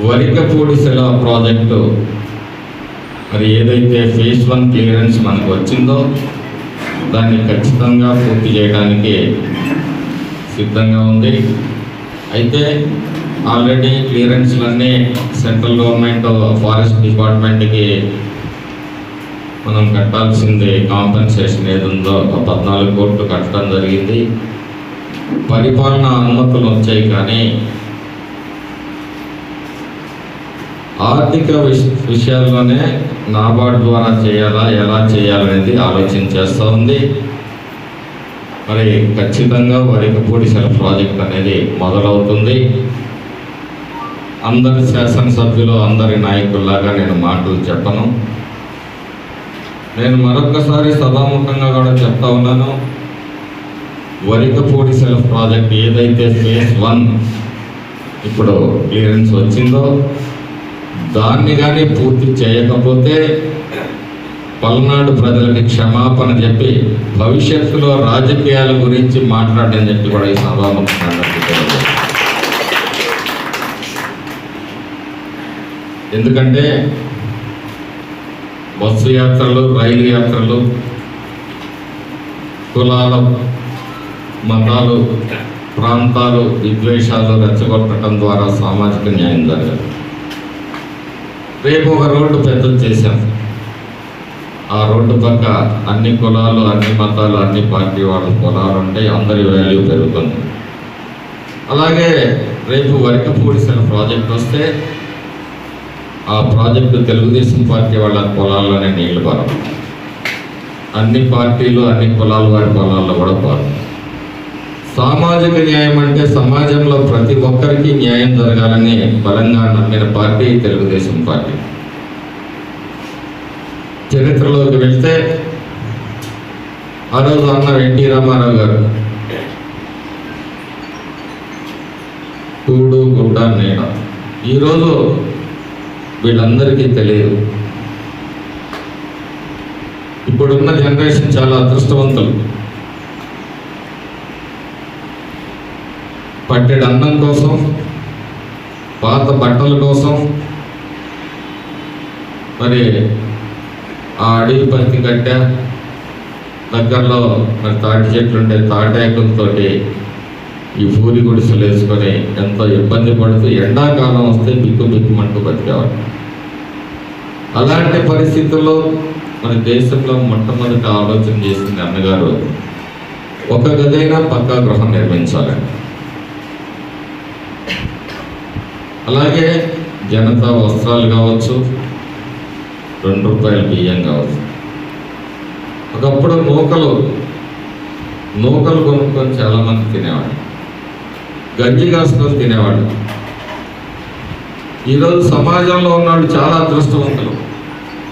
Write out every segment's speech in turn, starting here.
వరికపూడి శిలా ప్రాజెక్టు. మరి ఏదైతే ఫేజ్ వన్ క్లియరెన్స్ మనకు వచ్చిందో దాన్ని ఖచ్చితంగా పూర్తి చేయడానికి సిద్ధంగా ఉంది. అయితే ఆల్రెడీ క్లియరెన్స్లన్నీ సెంట్రల్ గవర్నమెంట్ ఫారెస్ట్ డిపార్ట్మెంట్కి మనం కట్టాల్సింది కాంపెన్సేషన్ ఏది ఉందో ఒక పద్నాలుగు కోట్లు కట్టడం జరిగింది. పరిపాలన అనుమతులు వచ్చాయి కానీ ఆర్థిక విష విషయాల్లోనే నాబార్డ్ ద్వారా చేయాలా ఎలా చేయాలనేది ఆలోచన చేస్తూ ఉంది. మరి ఖచ్చితంగా వరికపూడి సెల్ ప్రాజెక్ట్ అనేది మొదలవుతుంది. అందరి శాసనసభ్యులు అందరి నాయకుల్లాగా నేను మాటలు చెప్పను. నేను మరొకసారి సభాముఖంగా కూడా చెప్తా ఉన్నాను. వరికపూడి సెల్ఫ్ ప్రాజెక్ట్ ఏదైతే ఫేజ్ వన్ ఇప్పుడు క్లియరెన్స్ వచ్చిందో దాన్ని కానీ పూర్తి చేయకపోతే పల్నాడు ప్రజలకి క్షమాపణ చెప్పి భవిష్యత్తులో రాజకీయాల గురించి మాట్లాడని చెప్పి కూడా ఈ సభాముఖంగా ఎందుకంటే బస్సు యాత్రలు రైలు యాత్రలు కులాల మతాలు ప్రాంతాలు విద్వేషాలు రెచ్చగొట్టడం ద్వారా సామాజిక న్యాయం జరగదు రేపు ఒక రోడ్డు పెద్దది చేశాం. ఆ రోడ్డు పక్క అన్ని కులాలు అన్ని మతాలు అన్ని పార్టీ వాళ్ళ కులాలు ఉంటాయి అందరి వాల్యూ పెరుగుతుంది. అలాగే రేపు వరికపూడి సెల్ ప్రాజెక్ట్ వస్తే ఆ ప్రాజెక్టు తెలుగుదేశం పార్టీ వాళ్ళ పొలాల్లోనే నీళ్ళు పారం అన్ని పార్టీలు అన్ని కులాల వారి పొలాల్లో కూడా పారు సామాజిక న్యాయం అంటే సమాజంలో ప్రతి ఒక్కరికి న్యాయం జరగాలని బలంగా నమ్మిన పార్టీ తెలుగుదేశం పార్టీ. చరిత్రలోకి వెళ్తే ఆ రోజు అన్న ఎన్టీ రామారావు గారు కూడు గుడ్డ నీడ ఈరోజు వీళ్ళందరికీ తెలియదు. ఇప్పుడున్న జనరేషన్ చాలా అదృష్టవంతులు. పట్టెడు అన్నం కోసం పాత బట్టల కోసం మరి ఆ అడవి పత్తి కట్ట దగ్గరలో మరి తాటి చెట్లు ఉంటే తాటాకులతో ఈ పూరి గుడిసెలు వేసుకొని ఎంతో ఇబ్బంది పడుతూ ఎండాకాలం వస్తే బిక్కు బిక్కుమంటూ బతికేవాడు అలాంటి పరిస్థితుల్లో మన దేశంలో మొట్టమొదటి ఆలోచన చేసింది అన్నగారు ఒక గదైనా పక్కా గృహం నిర్మించాలని. అలాగే జనతా వస్త్రాలు కావచ్చు రెండు రూపాయల బియ్యం కావచ్చు. ఒకప్పుడు నూకలు నూకలు కొనుక్కొని చాలామంది తినేవాడు గంజి కాసుకొని తినేవాడు ఈరోజు సమాజంలో ఉన్నాడు చాలా అదృష్టవంతులు.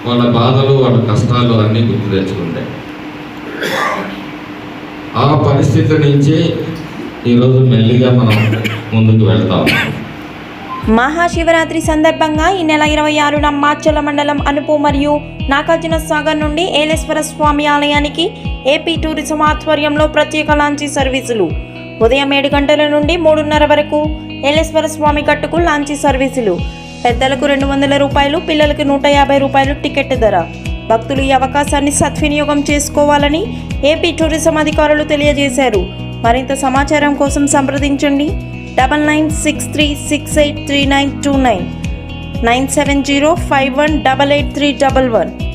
వాళ్ళ బాధలు వాళ్ళ కష్టాలు అన్నీ గుర్తు తెచ్చుకుంటాయి. ఆ పరిస్థితి నుంచి ఈరోజు మెల్లిగా మనం ముందుకు వెళ్తాం. మహాశివరాత్రి సందర్భంగా ఈ నెల ఇరవై ఆరున మాచల మండలం అనుపు మరియు నాగార్జున సాగర్ నుండి ఏలేశ్వర స్వామి ఆలయానికి ఏపీ టూరిజం ఆధ్వర్యంలో ప్రత్యేక లాంచీ సర్వీసులు. ఉదయం ఏడు గంటల నుండి మూడున్నర వరకు ఏలేశ్వర స్వామి గట్టుకు లాంచీ సర్వీసులు. పెద్దలకు రెండు వందల రూపాయలు పిల్లలకు నూట యాభై రూపాయలు టికెట్ ధర. భక్తులు ఈ అవకాశాన్ని సద్వినియోగం చేసుకోవాలని ఏపీ టూరిజం అధికారులు తెలియజేశారు. మరింత సమాచారం కోసం సంప్రదించండి. double nine six three six eight three nine two nine. Nine seven zero five one double eight three double one.